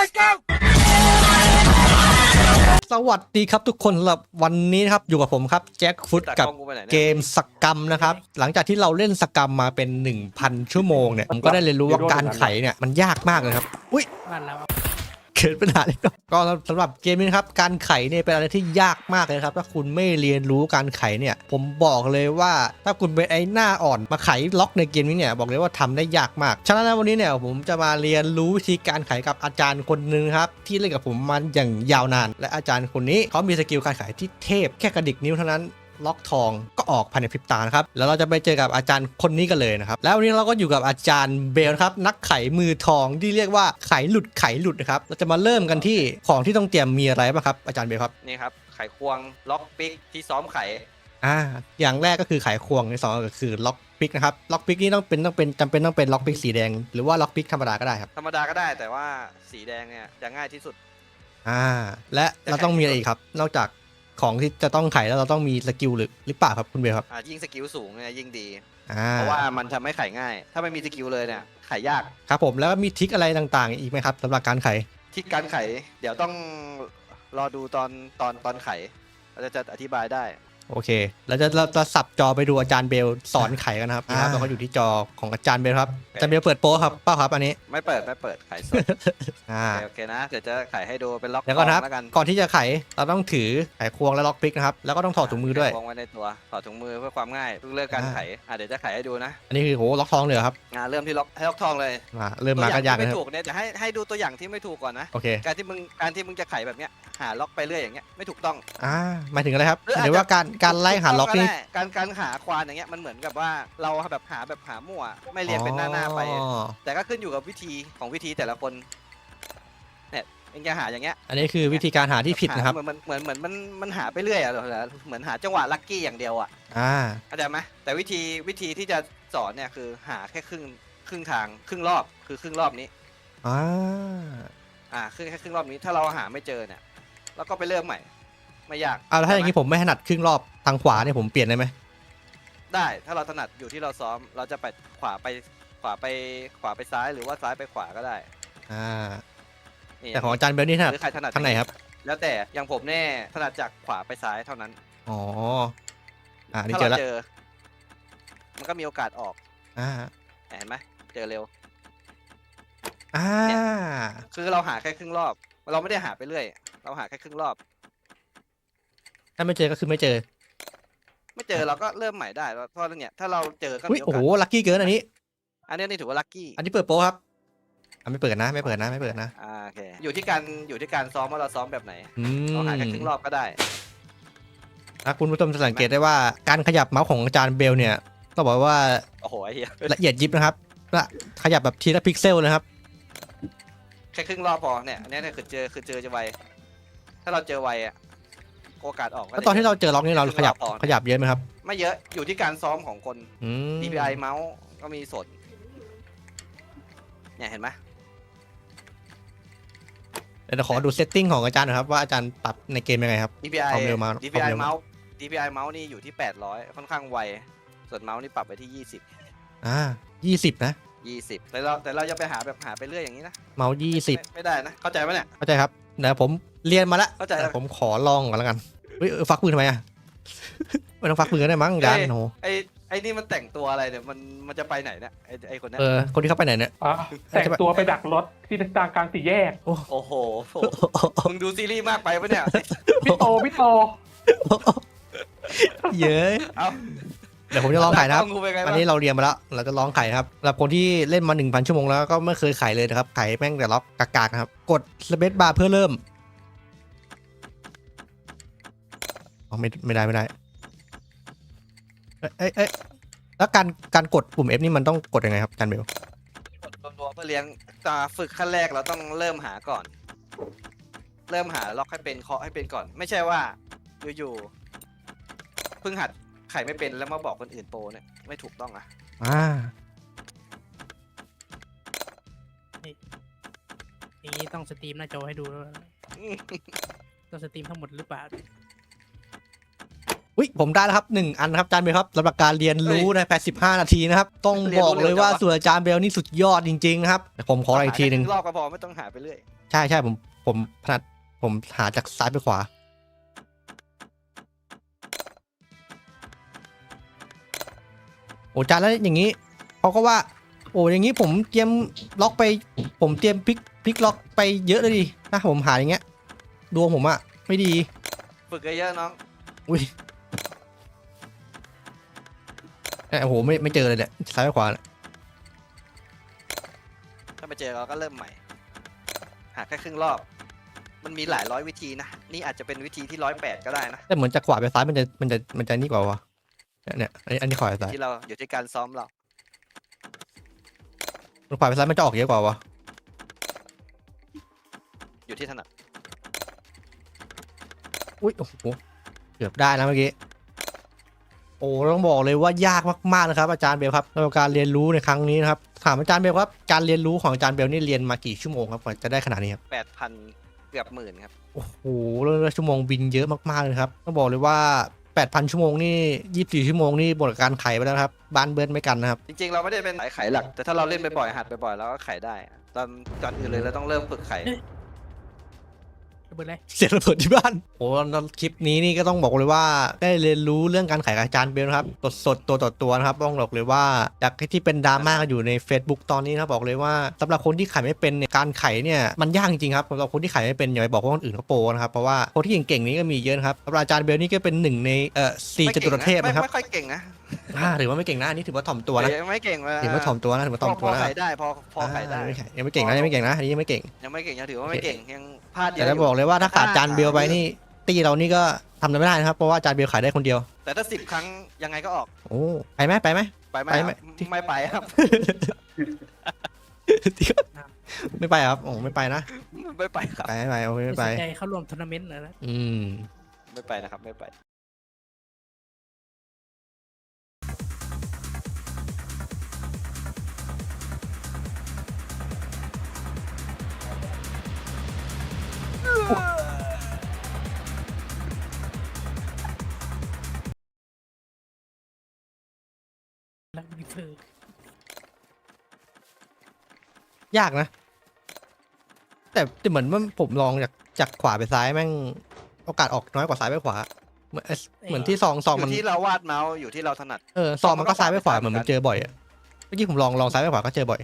let's go สวัสดีครับทุกคนสำหรับวันนี้นะครับอยู่กับผมครับแจ็คฟุตตัดกับกล้องกูไปไหนเกเนี่ยมสกรรมนะครับ หลังจากที่เราเล่นสกรรมมาเป็น 1,000 ชั่วโมงเนี่ย ผมก็ได้เรียนรู้ว่าการไขเนี่ย มันยากมากเลยครับ อุ้ยบ้านเรา เกิดปัญหาเลยก็สำหรับเกมนี้ครับการไขเนี่ยเป็นอะไรที่ยากมากเลยครับ ถ้าคุณไม่เรียนรู้การไขเนี่ย ผมบอกเลยว่าถ้าคุณเป็นไอ้หน้าอ่อนมาไขล็อกในเกมนี้เนี่ยบอกเลยว่าทำได้ยากมาก ฉะนั้นววันนี้เนี่ยผมจะมาเรียนรู้วิธีการไขกับอาจารย์คนหนึ่งครับที่เล่นกับผมมาอย่างยาวนาน และอาจารย์คนนี้เขามีสกิลการไขที่เทพแค่กระดิกนิ้วเท่านั้น ล็อกทองก็ออกภายในพริบตานะครับแล้วเราจะไปเจอกับอาจารย์คนนี้กันเลยนะครับแล้ววันนี้เราก็อยู่กับอาจารย์เบลนะครับนักไขมือทองที่เรียกว่าไขหลุดไขหลุดนะครับเราจะมาเริ่มกันที่ของที่ต้องเตรียมมีอะไรบ้างครับอาจารย์เบลครับนี่ครับไขควงล็อกปิกที่ซ้อมไขอ่าอย่างแรกก็คือไขควงในสองก็คือล็อกปิกนะครับล็อกปิกนี่ต้องเป็นต้องเป็นจำเป็นต้องเป็นล็อกปิกสีแดง หรือว่าล็อกปิกธรรมดาก็ได้ครับธรรมดาก็ได้แต่ว่าสีแดงเนี่ยจะง่ายที่สุดอ่าและเราต้องมีอะไรอีกครับ นอกจาก ของที่จะต้องไขแล้วเราต้องมีสกิลหรือหรือเปล่าครับคุณเบลครับอ่ายิ่งสกิลสูงเนี่ยยิ่งดี อ่าเพราะว่ามันทำให้ไขง่าย ถ้าไม่มีสกิลเลยเนี่ยไขยากครับผมแล้วมีทริคอะไรต่างๆ อีกไหมครับสำหรับการไขที่การไข เดี๋ยวต้องรอดูตอนตอนตอนไขเราจะจะอธิบายได้ โอเคเราจะเราจะสับจอไปดูอาจารย์เบลสอนไขกันนะครับอ่านะครับเราก็อยู่ที่จอของอาจารย์เบลครับอาจารย์เบลเปิดโป๊ครับเป้าครับอันนี้ไม่เปิดไม่เปิดไขสดอ่าโอเคโอเคนะเดี๋ยวจะไขให้ดูเป็นล็อกเดี๋ยวก่อนนะครับ แล้วกันก่อนที่จะไขเราต้องถือไขควงและล็อกปิกนะครับแล้วก็ต้องถอดถุงมือด้วยไขควงไว้ในตัวถอดถุงมือเพื่อความง่ายเพิ่งเลิกการอ่าไขอะเดี๋ยวจะไขให้ดูนะอันนี้คือโหล็อกทองเลยเหรอครับงานเริ่มที่ล็อกให้ล็อกทองเลยมาเริ่มมาก็ยากตัวนะองครับที่ไม่ถูกเนี่ยจะให้ให้ดูตัวอย่างที่ไม่ถูกก่อนนะ โอเค การที่มึงการที่มึงจะไขแบบเนี้ย หาล็อกไปเรื่อยอย่างเงี้ยไม่ถูกต้อง อ่าหมายถึงอะไรครับหรือหอาจจะรือว่าการการไล่หาล็อกนี่ถูต้งได้การการหาควานอย่างเงี้ยมันเหมือนกับว่าเราแบบหาแบบหามั่วไม่เรียงเป็นหน้าหน้าๆไป อ๋อแต่ก็ขึ้นอยู่กับวิธีของวิธีแต่ละคนเนี่ยเองจะหาอย่างเงี้ยอันนี้คือวิธีการหาที่ผิดนะครับ หาเหมือนเหมือนเหมือนมันมันหาไปเรื่อยอะเหมือนหาจังหวะลัคกี้อย่างเดียวอะอ่า เข้าใจไหมแต่วิธีวิธีที่จะสอนเนี่ยคือหาแค่ครึ่งครึ่งทางครึ่งรอบคือครึ่งรอบนี้อ่า อ่าครึ่งแค่ครึ่งรอบนี้ถ้าเราหาไม่เจอเนี่ย เราก็ไปเริ่มใหม่ ไม่ยากเอาแล้วถ้าอย่างนี้ผมไม่ถนัดครึ่งรอบทางขวาเนี่ยผมเปลี่ยนได้ไหมได้ถ้าเราถนัดอยู่ที่เราซ้อม เราจะไปขวาไปขวาไปขวาไปซ้ายหรือว่าซ้ายไปขวาก็ได้อ่านี่แต่ของอาจารย์เบลนี่ถนัดหรือใครถนัดทางไหนครับ แล้วแต่อย่างผมแน่ถนัดจากขวาไปซ้ายเท่านั้นอ๋ออ่านี่ถ้าเจอเราแล้วเจอ มันก็มีโอกาสออกอ่าเห็นไหมเจอเร็ว อ่าคือเราหาแค่ครึ่งรอบ เราไม่ได้หาไปเรื่อย เราหาแค่ครึ่งรอบ ถ้าไม่เจอก็คือไม่เจอไม่เจอเราก็เริ่มใหม่ได้เพราะเนี่ยถ้าเราเจอก็อุ้ยมีโอโอ้โหกาสลัคกี้เกินอันนี้ อันนี้นี่ถือว่าลัคกี้อันนี้เปิดโป๊ะครับอะไม่เปิดนะ ไม่เปิดนะไม่เปิดนะอ่าโอเคอยู่ที่การอยู่ที่การซ้อมว่าเราซ้อมแบบไหนอืมเราหาแค่ครึ่งรอบก็ได้ อะคุณผู้ชมจะสังเกตได้ว่าการขยับเมาส์ของอาจารย์เบลเนี่ยต้องบอกว่าโอ้โหไอ้เหี้ยละเอียดยิบนะครับและขยับแบบทีละพิกเซลนะครับ แค่ครึ่งรอบพอเนี่ยอันนี้เนี่ยคือเจอคือเจอจะไว ถ้าเราเจอไวอะโอกาสออกก็แล้วตอนที่เราเจอล็อกนี่เราขยับครึ่งรอบพอขยับเยอะไหมครับ ไม่เยอะอยู่ที่การซ้อมของคน อืม DPI เมาส์ก็มีส่วนเนี่ยเห็นไหมเดี๋ยวขอดูเซตติ้งของอาจารย์หนะครับว่าอาจารย์ปรับในเกมยังไงครับ DPI ความเร็วเมาส์ความ DPI เร็วเมาส์ DPI เมาส์นี่อยู่ที่ 800 ค่อนข้างไว ส่วนเมาส์นี่ปรับไปที่ 20 อ่ายี่สิบนะ 20แต่เราแต่เราจะไปหาแบบหาไปเรื่อยอย่างนี้นะเมาส์ยี่สิบไม่ไม่ได้นะ เข้าใจไหมเนี่ย เข้าใจครับ เดี๋ยวผมเรียนมาแล้วเข้าใจแล้ว แต่ผมขอลองก่อนแล้วกันเฮ้ยเออฟักปืนทำไมอะ ไม่ต้องฟักปืนก็ได้มั้งอาจารย์โอ้โหไอ้ไอ้นี่มันแต่งตัวอะไรเนี่ยมันมันจะไปไหนเนี่ยไอ้ไอ้คนเนี้ยเออคนที่เข้าไปไหนเนี่ย อะแต่งตัวไปดักรถที่ทางกลางสี่แยก โอ้โหโหมึงดูซีรีส์มากไปปะเนี่ย พี่โตพี่โต เย้ยเอา เดี๋ยวผมจะลองไข่นะครับกล้กูเป็นไงอับ้านงนี้เราเรียนมาแล้ว เราจะลองไข่นะครับสำหรับคนที่เล่นมา 1,000 ชั่วโมงแล้วก็ไม่เคยไข่เลยนะครับ ไข่แม่งแต่ล็อกกากๆนะครับ กดสเปซบาร์เพื่อเริ่มอ๋อไม่ไม่ได้ไม่ได้ เอ้ยเอ้ยเอ้ยแล้วการการกดปุ่ม F นี่มันต้องกดยังไงครับอาจารย์เบล รวมๆเพื่อเลี้ยงตาฝึกขั้นแรกเราต้องเริ่มหาก่อน เริ่มหาล็อกให้เป็นเคาะให้เป็นก่อน ไม่ใช่ว่า อยู่ๆเพิ่งหัด ไขไม่เป็นแล้วมาบอกคนอื่นโปรเนี่ยไม่ถูกต้องอะอ่าอย่างนี้ต้องสตรีมหน้าจอให้ดูแล้วต้องสตรีมทั้งหมดหรือเปล่าอุ้ยผมได้แล้วครับหนึ่งอันครับอาจารย์เบลครับสำหรับการเรียนรู้ใน 85 นาทีนะครับ ต้องบอกเลยว่าส่วนอาจารย์เบลนี่สุดยอดจริงๆนะครับแต่ผมขออีกทีหนึ่งรอบก็พอไม่ต้องหาไปเรื่อยใช่ใช่ผมผมถนัดผมหาจากซ้ายไปขวา จานแล้วอย่างนี้เขาก็ว่า โอ้อย่างนี้ผมเตรียมล็อกไป ผมเตรียมพลิกพลิกล็อกไปเยอะเลยดิถ้าผมหาอย่างเงี้ยดวงผมอะไม่ดีฝึกเยอะๆน้องอุ้ยเอ้ยโอ้โหไม่ไม่เจอเลยเนี่ยซ้ายไปขวาเนี่ยถ้าไปเจอเราก็เริ่มใหม่ หาแค่ครึ่งรอบ มันมีหลายร้อยวิธีนะ นี่อาจจะเป็นวิธีที่ร้อยแปดก็ได้นะ แต่เหมือนจากขวาไปซ้ายมันจะมันจะมันจะนี่กว่าวะ เนี่ยเนี่ยอันนี้อันนี้ขวาไปซ้ายที่เราอยู่ที่การซ้อมเราขวาไปซ้ายมันจะออกเยอะกว่าวะอยู่ที่ถนัดอุ้ยโอ้โหเกือบได้นะเมื่อกี้โอ้ต้องบอกเลยว่ายากมากๆนะครับ อาจารย์เบลครับสำหรับการเรียนรู้ในครั้งนี้นะครับถามอาจารย์เบลครับการเรียนรู้ของอาจารย์เบลนี่เรียนมากี่ชั่วโมงครับกว่าจะได้ขนาดนี้ครับแปดพันเกือบหมื่นครับโอ้โหแล้วชั่วโมงบินเยอะมากๆเลยครับต้องบอกเลยว่า 8,000 ชั่วโมงนี่24 ชั่วโมงนี่บทการไขไปแล้วครับ บ้านเบิร์นไม่กันนะครับ จริงๆ เราไม่ได้เป็นสายไขหลัก แต่ถ้าเราเล่นไปบ่อยๆหัดไปบ่อยๆเราก็ไขได้ ตอนก่อนอื่นเลยเราต้องเริ่มฝึกไข ระเบิดเลยเสียงระเบิดที่บ้านโอ้แล้วคลิปนี้นี่ก็ต้องบอกเลยว่าได้เรียนรู้เรื่องการขายกับอาจารย์เบลนะครับสดสดๆตัวต่อตัวนะครับต้องบอกเลยว่าจากที่เป็นดราม่ากันอยู่ใน Facebook ตอนนี้นะครับบอกเลยว่าสำหรับคนที่ขายไม่เป็นเนี่ยการขายเนี่ยมันยากจริงๆครับสำหรับคนที่ขายไม่เป็นอย่าไปบอกว่าคนอื่นเขาโปรนะครับเพราะว่าคนที่เก่งๆนี้ก็มีเยอะนะครับสำหรับอาจารย์เบลนี่ก็เป็นหนึ่งในเอ่อสี่จตุรเทพนะครับไม่ไม่ค่อยเก่งนะอ่าถือว่าไม่เก่งนะอันนี้ถือว่าถ่อมตัวนะเออไม่เก่งเลยถือว่าถ่อมตัวนะถือว่าถ่อมพตัวอนะไขได้พอพอไขได้ายังไม่เก่งนะยังไม่เก่งนะอันนี้ยังไม่เก่ง ยังไม่เก่งยังถือว่าไม่เก่งยังพลาดเยแต่อะอจะยู่บอกเลยว่าถ้าขาดอาจารย์เบลไปนี่ตีเรานี่ก็ทำอะไรไม่ได้นะครับเพราะว่าอาจารย์เบลขายได้คนเดียวแต่ถ้าสิบครั้งยังไงก็ออกโอ้ไปไหมไปไหม ไปไหมไปคไหมรับไม่ไปครับ ไม่ไปครับโอ้ไม่ไปนะไม่ไปครับ ไปไม่ไปโอเคไม่ไป สนใจเข้าร่วมทัวร์นาเมนต์เหรอนะ อืม ไม่ไปนะครับไม่ไป แล้วมีเธอยากนะ แต่แต่เหมือนว่าผมลองจากจากขวาไปซ้ายแม่งโอกาสออกน้อยกว่าซ้ายไปขวา เหมือนเหมือนที่ซองซองอมันยู่ที่เราวาดเมาส์อยู่ที่เราถนัด เออซองมันก็ซ้ายไปขวาเหมือนมันเจอบ่อยอะเมื่อกี้ผมลองลองซ้ายไปขวาก็เจอบ่อย